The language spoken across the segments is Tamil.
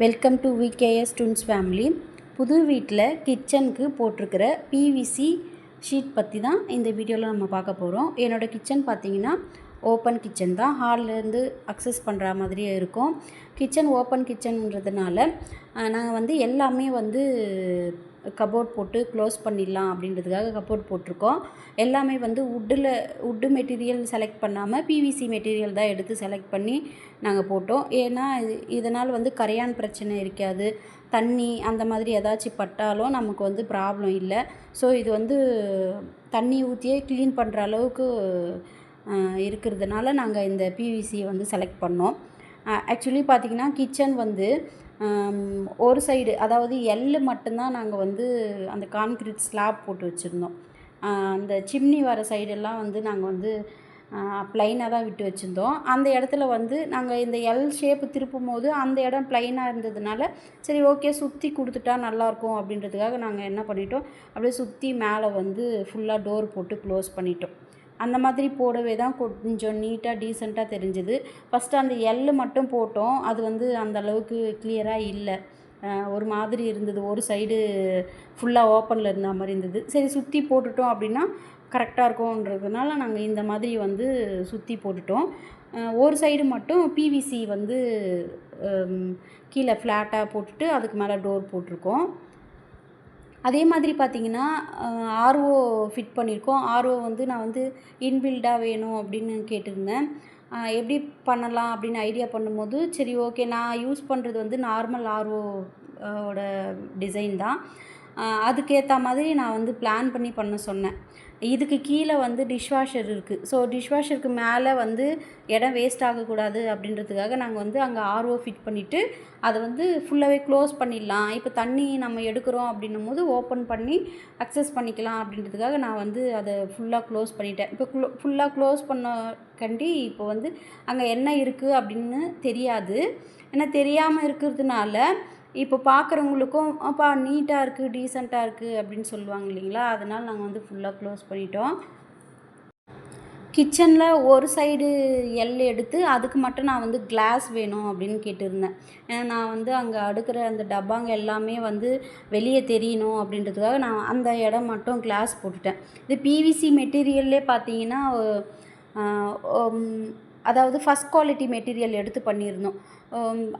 Welcome to V K S ஸ்டூன்ஸ் family புது வீட்டில் கிச்சனுக்கு போட்டிருக்கிற பிவிசி ஷீட் பற்றி தான் இந்த வீடியோவில் நம்ம பார்க்க போகிறோம் என்னோடய கிச்சன் பார்த்திங்கன்னா ஓப்பன் கிச்சன் தான். ஹால்லேருந்து அக்சஸ் பண்ணுற மாதிரியே இருக்கும். கிச்சன் ஓப்பன் கிச்சன்ன்றதுனால நாங்கள் வந்து எல்லாமே வந்து கபோர்ட் போட்டு க்ளோஸ் பண்ணிடலாம் அப்படின்றதுக்காக கபோர்ட் போட்டிருக்கோம். எல்லாமே வந்து வுட்டில் வுட்டு மெட்டீரியல் செலக்ட் பண்ணாமல் பிவிசி மெட்டீரியல் தான் எடுத்து செலக்ட் பண்ணி நாங்கள் போட்டோம். ஏன்னா இது இதனால் வந்து கரையான் பிரச்சனை இருக்காது. தண்ணி அந்த மாதிரி ஏதாச்சும் பட்டாலும் நமக்கு வந்து ப்ராப்ளம் இல்லை. ஸோ இது வந்து தண்ணி ஊற்றியே க்ளீன் பண்ணுற அளவுக்கு இருக்கிறதுனால நாங்கள் இந்த பிவிசியை வந்து செலக்ட் பண்ணோம். ஆக்சுவலி பார்த்திங்கன்னா கிச்சன் வந்து ஒரு சைடு அதாவது எள்ளு மட்டும்தான் நாங்கள் வந்து அந்த கான்க்ரீட் ஸ்லாப் போட்டு வச்சுருந்தோம். அந்த சிம்னி வர சைடெல்லாம் வந்து நாங்கள் வந்து ப்ளைனாக தான் விட்டு வச்சுருந்தோம். அந்த இடத்துல வந்து நாங்கள் இந்த எல் ஷேப்பு திருப்பும் போது அந்த இடம் ப்ளைனாக இருந்ததுனால சரி ஓகே சுற்றி கொடுத்துட்டா நல்லாயிருக்கும் அப்படின்றதுக்காக நாங்கள் என்ன பண்ணிட்டோம் அப்படியே சுற்றி மேலே வந்து ஃபுல்லாக டோர் போட்டு க்ளோஸ் பண்ணிட்டோம். அந்த மாதிரி போடவே தான் கொஞ்சம் நீட்டாக டீசெண்டாக தெரிஞ்சுது. ஃபஸ்ட்டு அந்த எள்ளு மட்டும் போட்டோம். அது வந்து அந்த அளவுக்கு கிளியராக இல்லை. ஒரு மாதிரி இருந்தது. ஒரு சைடு ஃபுல்லாக ஓப்பனில் இருந்த மாதிரி இருந்தது. சரி சுற்றி போட்டுட்டோம் அப்படின்னா கரெக்டாக இருக்கும்ன்றதுனால நாங்கள் இந்த மாதிரி வந்து சுற்றி போட்டுட்டோம். ஒரு சைடு மட்டும் பிவிசி வந்து கீழே ஃப்ளாட்டாக போட்டுட்டு அதுக்கு மேலே டோர் போட்டிருக்கோம். அதே மாதிரி பார்த்திங்கன்னா ஆர்ஓ ஃபிட் பண்ணியிருக்கோம். ஆர்ஓ வந்து நான் வந்து இன்பில்டாக வேணும் அப்படின்னு கேட்டிருந்தேன். எப்படி பண்ணலாம் அப்படின்னு ஐடியா பண்ணும்போது சரி ஓகே நான் யூஸ் பண்ணுறது வந்து நார்மல் ஆர்ஓ ஓட டிசைன் தான். அதுக்கேற்ற மாதிரி நான் வந்து பிளான் பண்ணி பண்ண சொன்னேன். இதுக்கு கீழே வந்து டிஷ்வாஷர் இருக்குது ஸோ டிஷ்வாஷருக்கு மேலே வந்து இடம் வேஸ்ட் ஆகக்கூடாது அப்படின்றதுக்காக நாங்கள் வந்து அங்கே ஆர்ஓ ஃபிட் பண்ணிவிட்டு அதை வந்து ஃபுல்லாகவே க்ளோஸ் பண்ணிடலாம். இப்போ தண்ணி நம்ம எடுக்கிறோம் அப்படின்னும் போது ஓப்பன் பண்ணி அக்சஸ் பண்ணிக்கலாம் அப்படின்றதுக்காக நான் வந்து அதை ஃபுல்லாக க்ளோஸ் பண்ணிட்டேன். இப்போ க்ளோ ஃபுல்லாக க்ளோஸ் பண்ண கண்டி இப்போ வந்து அங்கே என்ன இருக்குது அப்படின்னு தெரியாது. ஏன்னா தெரியாமல் இருக்கிறதுனால இப்போ பார்க்குறவங்களுக்கும் அப்பா நீட்டாக இருக்குது டீசெண்டாக இருக்குது அப்படின்னு சொல்லுவாங்க இல்லைங்களா? அதனால் நாங்கள் வந்து ஃபுல்லாக க்ளோஸ் பண்ணிட்டோம். கிச்சனில் ஒரு சைடு எல் எடுத்து அதுக்கு மட்டும் நான் வந்து கிளாஸ் வேணும் அப்படின்னு கேட்டிருந்தேன். ஏன்னா நான் வந்து அங்கே அடுக்கிற அந்த டப்பாங்க எல்லாமே வந்து வெளியே தெரியணும் அப்படின்றதுக்காக நான் அந்த இடம் மட்டும் கிளாஸ் போட்டுட்டேன். இது பிவிசி மெட்டீரியல்லே பார்த்தீங்கன்னா அதாவது ஃபஸ்ட் குவாலிட்டி மெட்டீரியல் எடுத்து பண்ணியிருந்தோம்.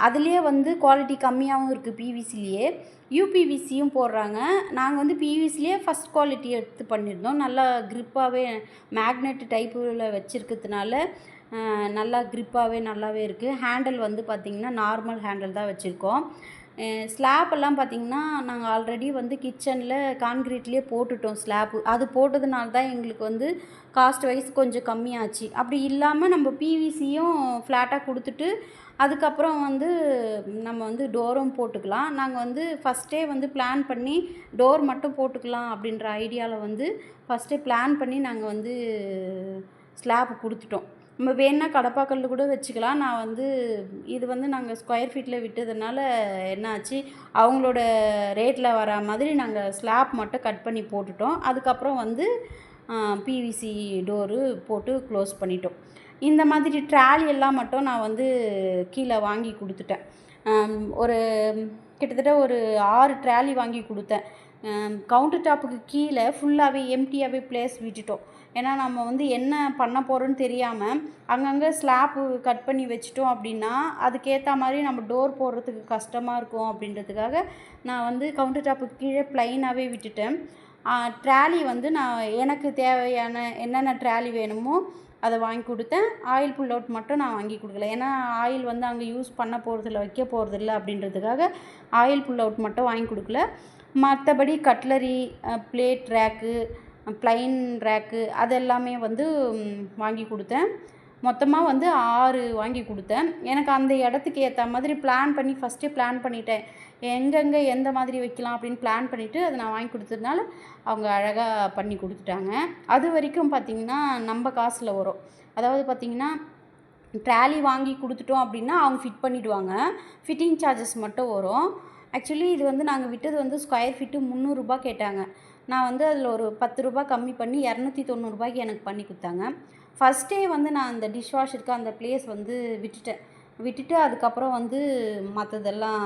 அதுலேயே வந்து குவாலிட்டி கம்மியாகவும் இருக்குது பிவிசிலேயே யூபிவிசியும் போடுறாங்க. நாங்கள் வந்து பிவிசிலேயே ஃபஸ்ட் குவாலிட்டி எடுத்து பண்ணியிருந்தோம். நல்லா க்ரிப்பாகவே மேக்னெட் டைப்பில் வச்சுருக்கிறதுனால நல்லா க்ரிப்பாகவே நல்லாவே இருக்குது ஹேண்டில் வந்து பார்த்திங்கன்னா நார்மல் ஹேண்டில் தான் வச்சுருக்கோம். ஸ்லாப்பெல்லாம் பார்த்திங்கன்னா நாங்கள் ஆல்ரெடி வந்து கிச்சனில் கான்க்ரீட்லேயே போட்டுட்டோம் ஸ்லாப்பு அது போட்டதுனால தான் எங்களுக்கு வந்து காஸ்ட் வைஸ் கொஞ்சம் கம்மியாச்சு. அப்படி இல்லாமல் நம்ம பிவிசியும் ஃப்ளாட்டாக கொடுத்துட்டு அதுக்கப்புறம் வந்து நம்ம வந்து டோரும் போட்டுக்கலாம். நாங்கள் வந்து ஃபஸ்ட்டே வந்து பிளான் பண்ணி டோர் மட்டும் போட்டுக்கலாம் அப்படின்ற ஐடியாவில் வந்து ஃபஸ்ட்டே பிளான் பண்ணி நாங்கள் வந்து ஸ்லாப் கொடுத்துட்டோம். நம்ம வேணா கடப்பாக்கல் கூட வச்சுக்கலாம். நான் வந்து இது வந்து நாங்கள் ஸ்கொயர் ஃபீட்டில் விட்டதுனால என்னாச்சு அவங்களோட ரேட்டில் வர மாதிரி நாங்கள் ஸ்லாப் மட்டும் கட் பண்ணி போட்டுட்டோம். அதுக்கப்புறம் வந்து பிவிசி டோரு போட்டு க்ளோஸ் பண்ணிட்டோம். இந்த மாதிரி ட்ராலி எல்லாம் மட்டும் நான் வந்து கீழே வாங்கி கொடுத்துட்டேன். ஒரு கிட்டத்தட்ட ஒரு ஆறு ட்ராலி வாங்கி கொடுத்தேன். கவுண்டர் டாப்புக்கு கீழே ஃபுல்லாகவே எம்டியாகவே பிளேஸ் விட்டுட்டோம். ஏன்னா நம்ம வந்து என்ன பண்ண போகிறோன்னு தெரியாமல் அங்கங்கே ஸ்லாப்பு கட் பண்ணி வச்சிட்டோம் அப்படின்னா அதுக்கேற்ற மாதிரி நம்ம டோர் போடுறதுக்கு கஷ்டமாக இருக்கும் அப்படின்றதுக்காக நான் வந்து கவுண்டர் டாப்புக்கு கீழே ப்ளைனாகவே விட்டுட்டேன். ட்ராலி வந்து நான் எனக்கு தேவையான என்னென்ன ட்ராலி வேணுமோ அதை வாங்கி கொடுத்தேன். ஆயில் புல் அவுட் மட்டும் நான் வாங்கி கொடுக்கல. ஏன்னா ஆயில் வந்து அங்கே யூஸ் பண்ண போகிறதில்ல வைக்க போகிறதில்ல அப்படின்றதுக்காக ஆயில் புல் அவுட் மட்டும் வாங்கி கொடுக்கல. மற்றபடி cutlery plate rack plain rack அதெல்லாமே வந்து வாங்கி கொடுத்தேன். மொத்தமாக வந்து ஆறு வாங்கி கொடுத்தேன். எனக்கு அந்த இடத்துக்கு ஏற்ற மாதிரி பிளான் பண்ணி ஃபஸ்ட்டே பிளான் பண்ணிட்டேன். எங்கெங்கே எந்த மாதிரி வைக்கலாம் அப்படின்னு பிளான் பண்ணிவிட்டு அதை நான் வாங்கி கொடுத்ததுனால அவங்க அழகாக பண்ணி கொடுத்துட்டாங்க. அது வரைக்கும் பார்த்திங்கன்னா நம்ம காசில் வரும். அதாவது பார்த்திங்கன்னா ட்ராலி வாங்கி கொடுத்துட்டோம் அப்படின்னா அவங்க ஃபிட் பண்ணிவிடுவாங்க ஃபிட்டிங் சார்ஜஸ் மட்டும் வரும். ஆக்சுவலி இது வந்து நாங்கள் விட்டது வந்து ஸ்கொயர் ஃபீட்டு முந்நூறுரூபா கேட்டாங்க. நான் வந்து அதில் ஒரு பத்து ரூபா கம்மி பண்ணி இரநூத்தி தொண்ணூறுபாய்க்கு எனக்கு பண்ணி கொடுத்தாங்க. ஃபஸ்ட்டே வந்து நான் அந்த டிஷ் வாஷருக்கு அந்த ப்ளேஸ் வந்து விட்டுட்டேன். விட்டுட்டு அதுக்கப்புறம் வந்து மற்றதெல்லாம்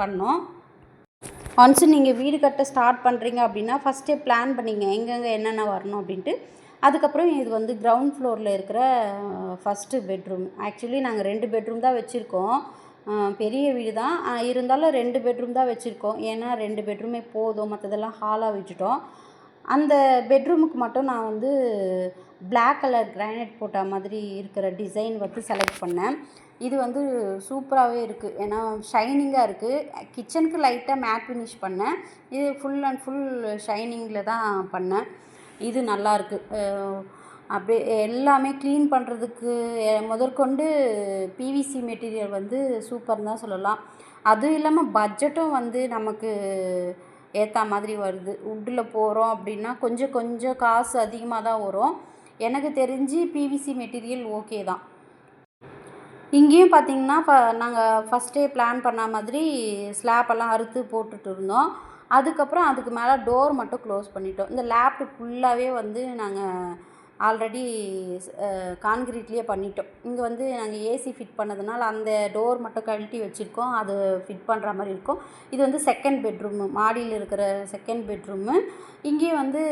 பண்ணோம். ஒன்ஸ் நீங்கள் வீடு கட்ட ஸ்டார்ட் பண்ணுறீங்க அப்படின்னா ஃபஸ்ட்டே பிளான் பண்ணிங்க. எங்கெங்கே என்னென்ன வரணும் அப்படின்ட்டு. அதுக்கப்புறம் இது வந்து கிரவுண்ட் ஃப்ளோரில் இருக்கிற ஃபஸ்ட்டு பெட்ரூம் ஆக்சுவலி நாங்கள் ரெண்டு பெட்ரூம் தான் வச்சுருக்கோம். பெரிய வீடு தான். இருந்தாலும் ரெண்டு பெட்ரூம் தான் வச்சுருக்கோம். ஏன்னா ரெண்டு பெட்ரூமே போதும். மற்றதெல்லாம் ஹாலாக வச்சுட்டோம் அந்த பெட்ரூமுக்கு மட்டும் நான் வந்து பிளாக் கலர் கிரானைட் போட்ட மாதிரி இருக்கிற டிசைன் வந்து செலக்ட் பண்ணேன். இது வந்து சூப்பராகவே இருக்குது ஏன்னா ஷைனிங்காக இருக்குது கிச்சனுக்கு லைட்டாக மேட் ஃபினிஷ் பண்ணேன். இது ஃபுல் அண்ட் ஃபுல் ஷைனிங்கில் தான் பண்ணேன். இது நல்லாயிருக்கு அப்படியே எல்லாமே க்ளீன் பண்ணுறதுக்கு முதற்கொண்டு பிவிசி மெட்டீரியல் வந்து சூப்பர்னு தான் சொல்லலாம். அதுவும் இல்லாமல் பட்ஜெட்டும் வந்து நமக்கு ஏற்ற மாதிரி வருது. உட்டில் போகிறோம் அப்படின்னா கொஞ்சம் கொஞ்சம் காசு அதிகமாக தான் வரும். எனக்கு தெரிஞ்சு பிவிசி மெட்டீரியல் ஓகே தான். இங்கேயும் பார்த்தீங்கன்னா ஃப நாங்கள் ஃபஸ்ட்டே பிளான் பண்ண மாதிரி ஸ்லாப்பெல்லாம் அறுத்து போட்டுட்டு இருந்தோம். அதுக்கப்புறம் அதுக்கு மேலே டோர் மட்டும் க்ளோஸ் பண்ணிட்டோம். இந்த லேப்டாப் ஃபுல்லாகவே வந்து நாங்கள் ஆல்ரெடி கான்கிரீட்லேயே பண்ணிட்டோம். இங்கே வந்து நாங்கள் ஏசி ஃபிட் பண்ணதுனால அந்த டோர் மட்டும் கழட்டி வச்சுருக்கோம். அது ஃபிட் பண்ணுற மாதிரி இருக்கும். இது வந்து செகண்ட் பெட்ரூமு மாடியில் இருக்கிற செகண்ட் பெட்ரூமு இங்கேயும் வந்து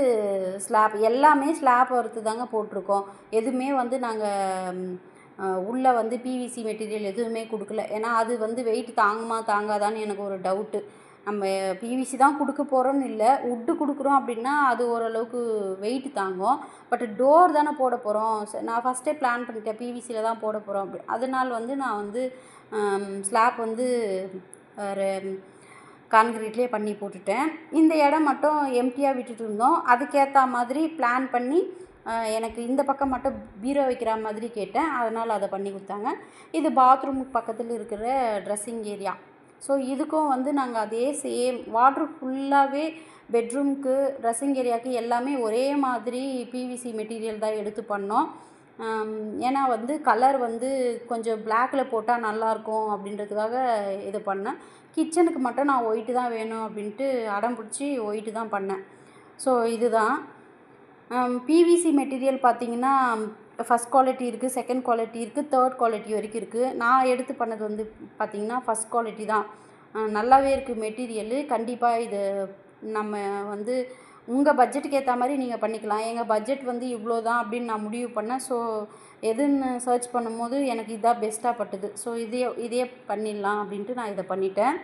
ஸ்லாப் எல்லாமே ஸ்லாப் வறுத்து தாங்க போட்டிருக்கோம். எதுவுமே வந்து நாங்கள் உள்ளே வந்து பிவிசி மெட்டீரியல் எதுவுமே கொடுக்கல. ஏன்னா அது வந்து வெயிட் தாங்குமா தாங்காதான்னு எனக்கு ஒரு டவுட்டு நம்ம பிவிசி தான் கொடுக்க போகிறோம்னு இல்லை உட்டு கொடுக்குறோம் அப்படின்னா அது ஓரளவுக்கு வெயிட் தாங்கும். பட் டோர் தானே போட போகிறோம் நான் ஃபஸ்ட்டே பிளான் பண்ணிட்டேன். பிவிசியில் தான் போட போகிறோம் அப்படி. அதனால் வந்து நான் வந்து ஸ்லாப் வந்து கான்கிரீட்லேயே பண்ணி போட்டுட்டேன். இந்த இடம் மட்டும் எம்டியாக விட்டுட்டு இருந்தோம். அதுக்கேற்ற மாதிரி பிளான் பண்ணி எனக்கு இந்த பக்கம் மட்டும் பீரோ வைக்கிற மாதிரி கேட்டேன். அதனால் அதை பண்ணி கொடுத்தாங்க. இது பாத்ரூமுக்கு பக்கத்தில் இருக்கிற ட்ரெஸ்ஸிங் ஏரியா ஸோ இதுக்கும் வந்து நாங்கள் அதே சேம் வாட்ரு ஃபுல்லாகவே பெட்ரூம்க்கு ட்ரெஸ்ஸிங் ஏரியாவுக்கு எல்லாமே ஒரே மாதிரி பிவிசி மெட்டீரியல் தான் எடுத்து பண்ணோம். ஏன்னா வந்து கலர் வந்து கொஞ்சம் பிளாக்கில் போட்டால் நல்லாயிருக்கும் அப்படின்றதுக்காக இது பண்ணேன். கிச்சனுக்கு மட்டும் நான் ஒயிட்டு தான் வேணும் அப்படின்ட்டு அடம் பிடிச்சி ஒயிட்டு தான் பண்ணேன். ஸோ இதுதான். பிவிசி மெட்டீரியல் பார்த்திங்கன்னா ஃபஸ்ட் குவாலிட்டி இருக்குது செகண்ட் குவாலிட்டி இருக்குது தேர்ட் குவாலிட்டி வரைக்கும் இருக்குது நான் எடுத்து பண்ணது வந்து பார்த்திங்கன்னா ஃபஸ்ட் குவாலிட்டி தான். நல்லாவே இருக்குது மெட்டீரியலு கண்டிப்பாக இது நம்ம வந்து உங்கள் பட்ஜெட்டுக்கு ஏற்ற மாதிரி நீங்கள் பண்ணிக்கலாம். எங்கள் பட்ஜெட் வந்து இவ்வளோ தான் அப்படின்னு நான் முடிவு பண்ணேன். ஸோ எதுன்னு சர்ச் பண்ணும்போது எனக்கு இதான் பெஸ்ட்டாக பட்டுது. ஸோ இதே இதே பண்ணிடலாம் அப்படின்ட்டு நான் இதை பண்ணிட்டேன்.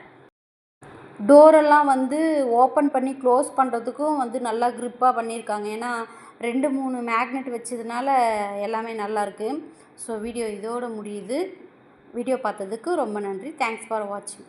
டோரெல்லாம் வந்து ஓப்பன் பண்ணி க்ளோஸ் பண்ணுறதுக்கும் வந்து நல்லா க்ரிப்பாக பண்ணியிருக்காங்க. ஏன்னா ரெண்டு மூணு மேக்னெட் வச்சதுனால எல்லாமே நல்லாயிருக்கு ஸோ வீடியோ இதோட முடியுது. வீடியோ பார்த்ததுக்கு ரொம்ப நன்றி. தேங்க்ஸ் ஃபார் வாட்சிங்